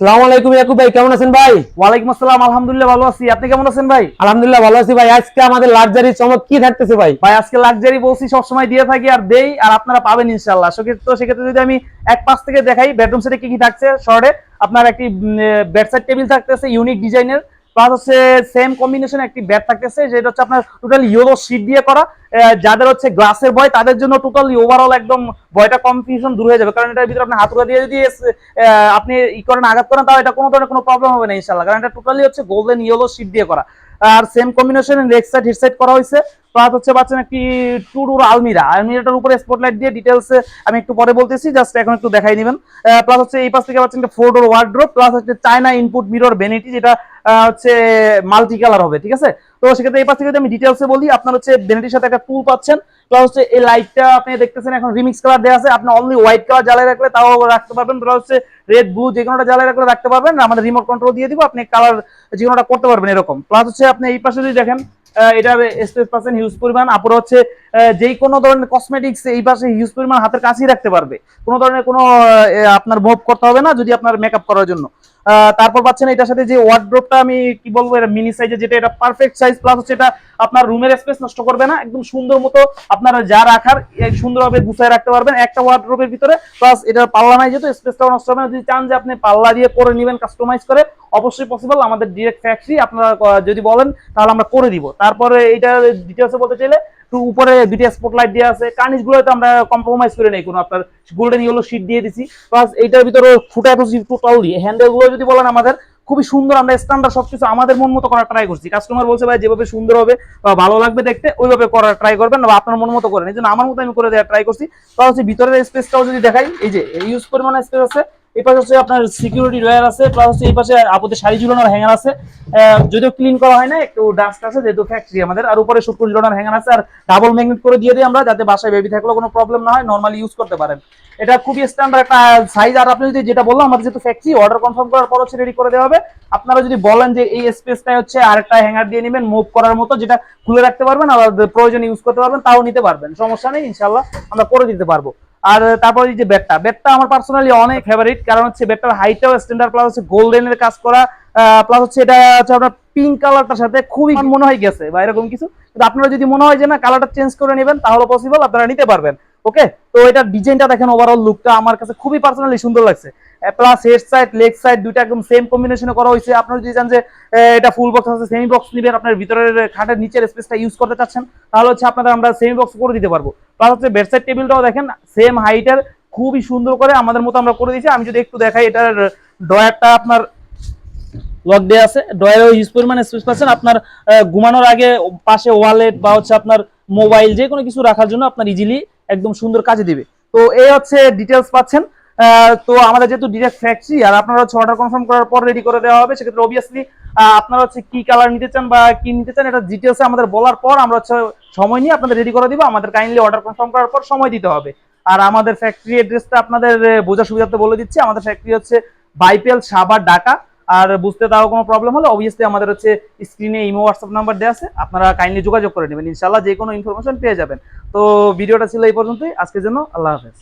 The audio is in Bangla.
সালাম আলাইকুম ইয়াকুব ভাই কেমন আছেন ভাই? ওয়ালাইকুম আসসালাম আলহামদুলিল্লাহ ভালো আছি। আপনি কেমন আছেন ভাই? আলহামদুলিল্লাহ ভালো আছি ভাই। আজকে আমাদের লাক্সারি চমক কি থাকতেছে ভাই? ভাই আজকে লাক্সারি বলছি সবসময় দিয়ে থাকি আর দেই আর আপনারা পাবেন ইনশাল্লাহ সেক্ষেত্রে তো সেক্ষেত্রে যদি আমি এক পাশ থেকে দেখাই বেডরুম সেটে কি কি থাকছে শহরে? আপনার একটি বেডসাইড টেবিল থাকতেছে ইউনিক ডিজাইনের প্লাস হচ্ছে সেম কম্বিনেশন একটি ব্যাট থাকতেছে, যেটা হচ্ছে আপনার টোটাল ইয়েলো শিট দিয়ে করা। যাদের হচ্ছে গ্লাসের বয় তাদের জন্য টোটালি ওভারঅল একদম বয়টা কনফিউশন দূর হয়ে যাবে। কারণ এটার ভিতরে আপনি হাতুড়া দিয়ে যদি আপনি ই করেন, আঘাত করেন তাও এটা কোনো ধরনের কোনো প্রবলেম হবে না ইনশাল্লাহ কারণ এটা টোটালি হচ্ছে গোল্ডেন ইয়েলো শিট দিয়ে করা। আর same combination leg side head side করা হয়েছে। প্লাস হচ্ছে পাচ্ছেন একটি টু ডোর আলমিরা। আলমিরাটার উপরে স্পটলাইট দিয়ে ডিটেলস আমি একটু পরে বলতেছি জাস্ট এখন একটু দেখাই নেবেন। প্লাস হচ্ছে এই পাশ থেকে পাচ্ছেন একটা ফোর ডোর ওয়ার্ড্রোপ প্লাস হচ্ছে চায়না ইনপুট মিরর বেনিটি যেটা হচ্ছে মাল্টি কালার হবে, ঠিক আছে? তো সেক্ষেত্রে এই পাশ থেকে যদি আমি ডিটেলসে বলি, আপনার হচ্ছে বেনিটির সাথে একটা টুল পাচ্ছেন প্লাস হচ্ছে এই লাইটটা আপনি দেখতেছেন এখন রিমিক্স কালার দেওয়া আছে, আপনি অনলি হোয়াইট কালার জ্বালিয়ে রাখলে তাও রাখতে পারবেন প্লাস হচ্ছে রেড ব্লু যে কোনোটা জ্বালিয়ে রাখলে রাখতে পারবেন, আমাদের রিমোট কন্ট্রোল দিয়ে দিব, আপনি কালার যে কোনোটা করতে পারবেন এরকম। প্লাস হচ্ছে আপনি এই পাশে যদি দেখেন এটার স্পেস পাচ্ছেন হিউজ পরিমাণ। আপুর হচ্ছে যেই কোনো ধরনের কসমেটিক্স এই পাশে হিউজ পরিমাণ হাতের কাছেই রাখতে পারবে। কোনো ধরনের কোনো আপনার মুভ করতে হবে না যদি আপনার মেকআপ করার জন্য। তারপর পাচ্ছেন এটার সাথে যে ওয়ার্ড্রোপটা আমি কি বলব, এটা মিনি সাইজে যেটা, এটা পারফেক্ট সাইজ প্লাস হচ্ছে এটা আপনার রুমের স্পেস নষ্ট করবে না। একদম সুন্দর মতো আপনার যা রাখার সুন্দরভাবে গুছায় রাখতে পারবেন একটা ওয়ার্ড্রোপের ভিতরে। প্লাস এটার পাল্লা নাই যেহেতু স্পেসটাও নষ্ট হবে না। যদি চান যে আপনি পাল্লা দিয়ে করে নেবেন কাস্টমাইজ করে অবশ্যই পসিবল আমাদের ডিরেক্ট ফ্যাক্টরি আপনারা যদি বলেন, তাহলে আমরা করে দিব। তারপরে এটা ডিটেলসে বলতে চাইলে, একটু উপরে দুইটা স্পটলাইট দেওয়া আছে। কার্নিশগুলো তো আমরা কম্প্রোমাইজ করে নেই কোনো, আপনার গোল্ডেন ইয়েলো শীট দিয়ে দিছি। প্লাস এইটার ভিতরে ফুটা এত টোটাল দিয়ে। হ্যান্ডেলগুলো যদি বলেন আমাদের, খুবই সুন্দর, আমরা স্ট্যান্ডার্ড সবকিছু আমাদের মন মতো করার ট্রাই করছি। কাস্টমার বলছে, ভাই, যেভাবে সুন্দর হবে বা ভালো লাগবে দেখতে, ওইভাবে করার ট্রাই করবেন বা আপনার মন মতো করেন। এই জন্য আমার মতো আমি করে দেওয়ার ট্রাই করছি। প্লাস হচ্ছে ভিতরের স্পেসটাও যদি দেখাই, এই যে ইউজ পরিমাণে স্পেস আছে এই পাশে হচ্ছে আপনার সিকিউরিটি ড্রয়ার আছে প্লাস হচ্ছে এই পাশে আপদের শাড়ি ঝুলানোর হ্যাঙ্গার আছে। যদিও ক্লিন করা হয় না একটু ডাস্ট আছে, যেহেতু ফ্যাক্টরি আমাদের। আর উপরে শুটকুল ঝুলানোর হ্যাঙ্গার আছে, আর ডাবল ম্যাগনেট করে দিয়ে দিই আমরা, যাতে বাসায় বেবি থাকলেও কোনো প্রবলেম না হয় নর্মালি ইউজ করতে পারেন। এটা খুবই স্ট্যান্ডার্ড একটা সাইজ আর আপনি যদি যেটা বললাম, আমাদের যেহেতু ফ্যাক্টরি অর্ডার কনফার্ম করার পর হচ্ছে রেডি করে দেওয়া হবে। আপনারা যদি বলেন যে এই স্পেসটা হচ্ছে আরেকটা হ্যাঙ্গার দিয়ে নেবেন মুভ করার মতো, যেটা খুলে রাখতে পারবেন, আর প্রয়োজন ইউজ করতে পারবেন, তাও নিতে পারবেন। সমস্যা নেই ইনশাল্লাহ আমরা করে দিতে পারব। আর তারপর এই যে ব্যাটটা ব্যাটটা আমার পার্সোনালি অনেক ফেভারিট কারণ হচ্ছে ব্যাটটার হাইটাও স্ট্যান্ডার্ড প্লাস হচ্ছে গোল্ডেন এর কাজ করা প্লাস হচ্ছে এটা হচ্ছে আপনার পিঙ্ক কালারটার সাথে খুবই মনে হয় গেছে বা এরকম কিছু। আপনারা যদি মনে হয় যে না কালারটা চেঞ্জ করে নেবেন, তাহলে পসিবল আপনারা নিতে পারবেন। ওকে তো এটা ডিজাইনটা দেখেন ওভারঅল লুকটা আমার কাছে খুবই পার্সোনালি সুন্দর লাগছে। Plus head side leg side দুইটা একদম সেম কম্বিনেশনে করা হয়েছে। আপনারা যদি চান যে এটা ফুল বক্স আছে সেমি বক্স নেবেন, আপনার ভিতরের খাটের নিচের স্পেসটা ইউজ করতে চাচ্ছেন, তাহলে হচ্ছে আপনাদের আমরা সেমি বক্স করে দিতে পারব। প্লাস হচ্ছে বেডসাইড টেবিলটাও দেখেন সেম হাইটের খুবই সুন্দর করে আমাদের মতো আমরা করে দিয়েছি। আমি যদি একটু দেখাই, এটার ডয়ারটা আপনার লক দেওয়া আছে। ডয়ারেও ইউজ পরিমাণে স্পেস পাচ্ছেন। আপনার ঘুমানোর আগে পাশে ওয়ালেট বা হচ্ছে আপনার মোবাইল যে কোনো কিছু রাখার জন্য আপনার ইজিলি একদম সুন্দর কাজে দিবে। তো এই হচ্ছে ডিটেলস পাচ্ছেন। তো আমাদের যেহেতু ডিরেক্ট ফ্যাক্টরি আর আপনারা হচ্ছে অর্ডার কনফার্ম করার পর রেডি করে দেওয়া হবে, সেক্ষেত্রে অবভিয়াসলি আপনারা হচ্ছে কি কালার নিতে চান বা কি নিতে চান, এটা ডিটেলসে আমাদের বলার পর আমরা হচ্ছে সময় নিয়ে আপনাদের রেডি করে দিব। আমাদের কাইন্ডলি অর্ডার কনফার্ম করার পর সময় দিতে হবে। আর আমাদের ফ্যাক্টরি অ্যাড্রেসটা আপনাদের বোঝার সুবিধাতে বলে দিচ্ছি। আমাদের ফ্যাক্টরি হচ্ছে বাইপেল সাবার ঢাকা আর বুঝতে তাও কোনো প্রবলেম হলে অবভিয়াসলি আমাদের হচ্ছে স্ক্রিনে ইমো হোয়াটসঅ্যাপ নাম্বার দেওয়া আছে। আপনারা কাইন্ডলি যোগাযোগ করে নেবেন। ইনশাল্লাহ যে কোনো ইনফরমেশন পেয়ে যাবেন। তো ভিডিওটা ছিল এই পর্যন্তই। আজকের জন্য আল্লাহ হাফেজ।